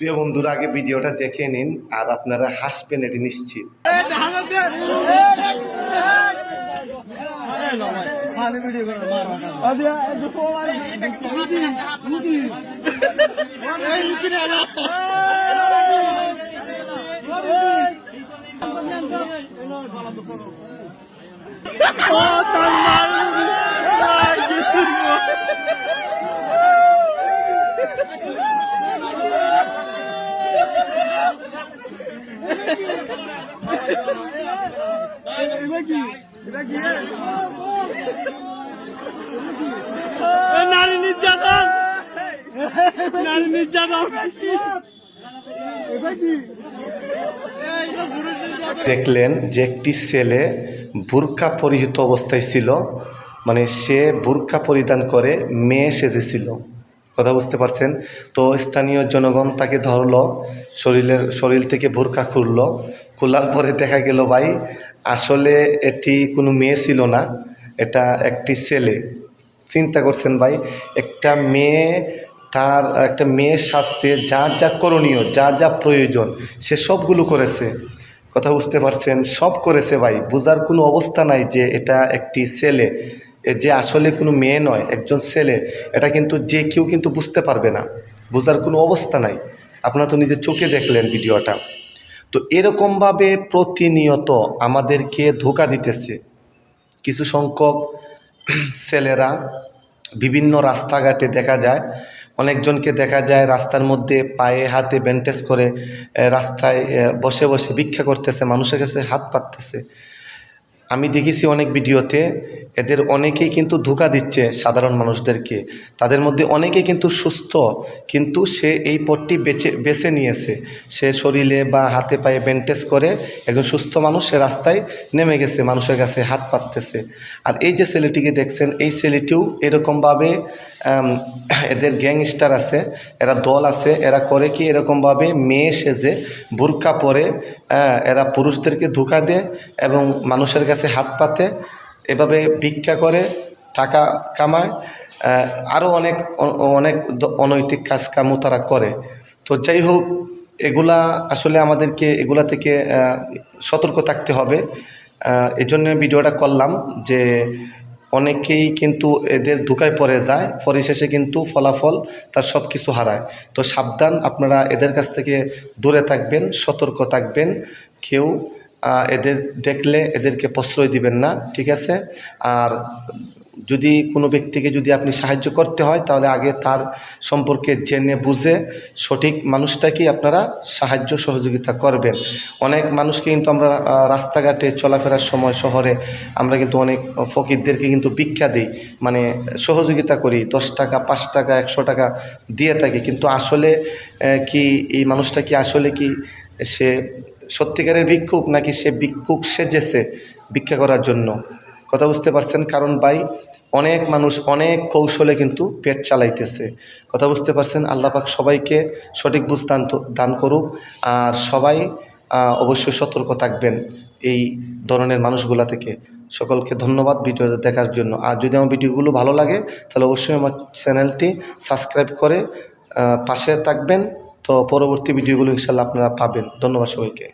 প্রিয় বন্ধুরা আগে ভিডিওটা দেখে নিন আর আপনারা হাসবেন এটি নিশ্চিত। নারী নির্যাতন! নারী নির্যাতন! দেখলেন যে একটি ছেলে বুরকা পরিহিত অবস্থায় ছিল মানে সে বুরকা পরিধান করে মেয়ে সেজেছিল। কথা বুঝতে পারছেন? তো স্থানীয় জনগণ তাকে ধরলো, শরীরের, শরীর থেকে বুরকা খুললো। খোলার পরে দেখা গেল, ভাই, আসলে এটি কোনো মেয়ে ছিল না, এটা একটি ছেলে। চিন্তা করছেন, ভাই, একটা মেয়ে, তার, একটা মেয়ের শাস্তে, যা যা করণীয়, যা যা প্রয়োজন, সে সবগুলো করেছে। কথা বুঝতে পারছেন? সব করেছে, ভাই। বোঝার কোনো অবস্থা নাই যে এটা একটি ছেলে। যে আসলে কোনো মেয়ে নয়, একজন ছেলে, এটা কিন্তু যে কেউ কিন্তু বুঝতে পারবে না। বোঝার কোনো অবস্থা নাই। আপনারা তো নিজের চোখে দেখলেন ভিডিওটা। তো এরকমভাবে প্রতিনিয়ত আমাদেরকে ধোকা দিতেছে। কিছু সংখ্যক ছেলেরা বিভিন্ন রাস্তাঘাটে দেখা যায়, অনেকজনকে দেখা যায় রাস্তার মধ্যে পায়ে হাতে ব্যান্ডেজ করে রাস্তায় বসে বসে ভিক্ষা করতেছে, মানুষের কাছে হাত পাততেছে। আমি দেখেছি অনেক ভিডিওতে এদের অনেকেই কিন্তু ধোকা দিচ্ছে সাধারণ মানুষদেরকে। তাদের মধ্যে অনেকে কিন্তু সুস্থ, কিন্তু সে এই পথটি বেছে বেছে নিয়েছে। সে শরীরে বা হাতে পায়ে ব্যান্ডেজ করে একজন সুস্থ মানুষ সে রাস্তায় নেমে গেছে, মানুষের কাছে হাত পাততেছে। আর এই যে ছেলেটিকে দেখছেন, এই ছেলেটিও এরকমভাবে এদের গ্যাংস্টার আছে, এরা দল আছে, এরা করে কি এরকমভাবে মেয়ে সেজে বুরকা পরে এরা পুরুষদেরকে ধোকা দেয় এবং মানুষের কাছে হাত পাতে এভাবে ভিক্ষা করে টাকা কামায় আরও অনেক অনেক অনৈতিক কাজ কামও তারা করে। তো যাই হোক এগুলা আসলে আমাদেরকে এগুলা থেকে সতর্ক থাকতে হবে। আহ, এই জন্য ভিডিওটা করলাম যে অনেকেই কিন্তু এদের ধোকায় পড়ে যায় পরিশেষে কিন্তু ফলাফল তার সব কিছু হারায়। তো সাবধান আপনারা এদের কাছ থেকে দূরে থাকবেন সতর্ক থাকবেন কেউ এদের দেখলে এদেরকে প্রশ্রয় দিবেন না, ঠিক আছে? আর যদি কোনো ব্যক্তিকে যদি আপনি সাহায্য করতে হয়, তাহলে আগে তার সম্পর্কে জেনে বুঝে সঠিক মানুষটাকেই আপনারা সাহায্য সহযোগিতা করবেন। অনেক মানুষকে কিন্তু আমরা রাস্তাঘাটে চলাফেরার সময় শহরে আমরা কিন্তু অনেক ফকিরদেরকে কিন্তু ভিক্ষা দিই মানে সহযোগিতা করি, দশ টাকা, পাঁচ টাকা, একশো টাকা দিয়ে থাকি। কিন্তু আসলে কি এই মানুষটা কি আসলে কি সে সত্যিকারের ভিক্ষুক নাকি সে ভিক্ষুক সেজেছে ভিক্ষা করার জন্য? কথা বুঝতে পারছেন? কারণ ভাই, অনেক মানুষ অনেক কৌশলে কিন্তু পেট চালাইতেছে। কথা বুঝতে পারছেন? আল্লাহ পাক সবাইকে সঠিক বুঝ দান দান করুক আর সবাই অবশ্যই সতর্ক থাকবেন এই ধরনের মানুষগুলা থেকে। সকলকে ধন্যবাদ ভিডিওটা দেখার জন্য। আর যদি আমার ভিডিওগুলো ভালো লাগে, তাহলে অবশ্যই আমার চ্যানেলটি সাবস্ক্রাইব করে পাশে থাকবেন। তো পরবর্তী ভিডিওগুলো ইনশাল্লাহ আপনারা পাবেন। ধন্যবাদ সবাইকে।